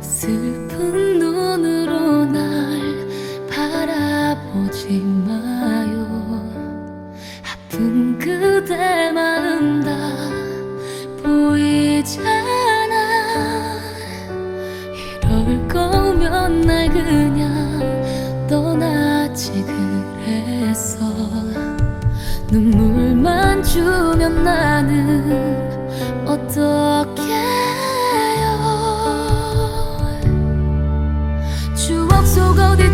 슬픈 눈으로 날 바라보지 마요. 아픈 그대 마음 다 보이잖아. 이럴 거면 날 그냥 떠나지 그랬어 눈물만 주면 나는 어떻게 요추